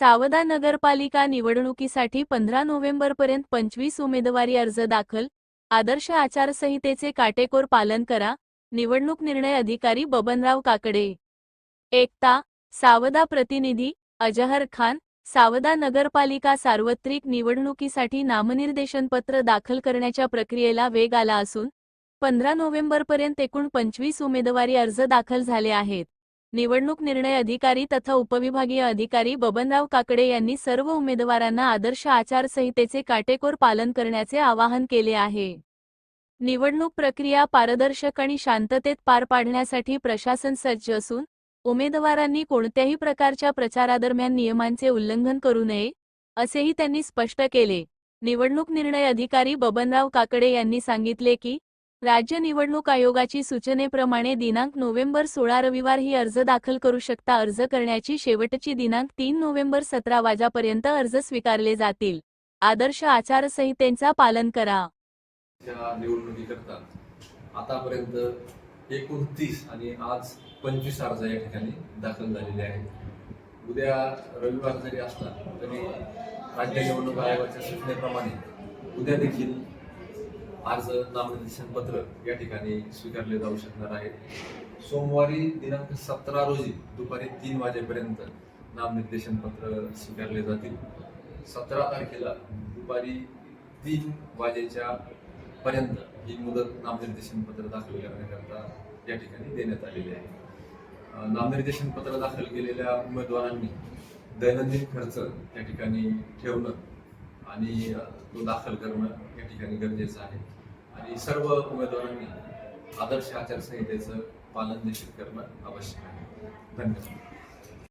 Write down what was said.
सावदा नगरपालिका निवडणुकीसाठी पंधरा नोव्हेंबरपर्यंत पंचवीस उमेदवारी अर्ज दाखल आदर्श आचारसंहितेचे काटेकोर पालन करा निवडणूक निर्णय अधिकारी बबनराव काकडे. एकता सावदा प्रतिनिधी अजहर खान सावदा नगरपालिका सार्वत्रिक निवडणुकीसाठी नामनिर्देशनपत्र दाखल करण्याच्या प्रक्रियेला वेग आला असून पंधरा नोव्हेंबरपर्यंत एकूण पंचवीस उमेदवारी अर्ज दाखल झाले आहेत. निवडणूक निर्णय अधिकारी तथा उपविभागीय अधिकारी बबनराव काकडे यांनी सर्व उमेदवारांना आदर्श आचारसंहितेचे काटेकोर पालन करण्याचे आवाहन केले आहे. निवडणूक प्रक्रिया पारदर्शक आणि शांततेत पार पाडण्यासाठी प्रशासन सज्ज असून उमेदवारांनी कोणत्याही प्रकारच्या प्रचारादरम्यान नियमांचे उल्लंघन करू नये असेही त्यांनी स्पष्ट केले. निवडणूक निर्णय अधिकारी बबनराव काकडे यांनी सांगितले की राज्य निवडणूक आयोगाची सूचनेप्रमाणे दिनांक नोव्हेंबर सोळा रविवार ही अर्ज दाखल करू शकता. अर्ज करण्याची शेवटची दिनांक तीन नोव्हेंबर सतरा वाजापर्यंत अर्ज स्वीकारले जातील. आदर्श आचारसंहितेचा पालन करा. निवडणुकीकरता आतापर्यंत एकोणतीस आणि आज पंचवीस अर्ज या ठिकाणी दाखल झालेले आहेत. उद्या रविवार जरी असला तरी राज्य निवडणूक आयोगाच्या सूचनेप्रमाणे उद्या देखील अर्ज नामनिर्देशन पत्र या ठिकाणी स्वीकारले जाऊ शकणार आहेत सोमवारी दिनांक सतरा रोजी दुपारी तीन वाजेपर्यंत नामनिर्देशन पत्र स्वीकारले जातील. सतरा तारखेला दुपारी तीन वाजेच्या पर्यंत ही मुदत नामनिर्देशन पत्र दाखल करण्याकरता या ठिकाणी देण्यात आलेली आहे. नामनिर्देशन पत्र दाखल केलेल्या उमेदवारांनी दैनंदिन खर्च त्या ठिकाणी ठेवणं आणि तो दाखल करणं या ठिकाणी गरजेचं आहे. आणि सर्व उमेदवारांनी आदर्श आचारसंहितेचं पालन देखील करणं आवश्यक आहे. धन्यवाद.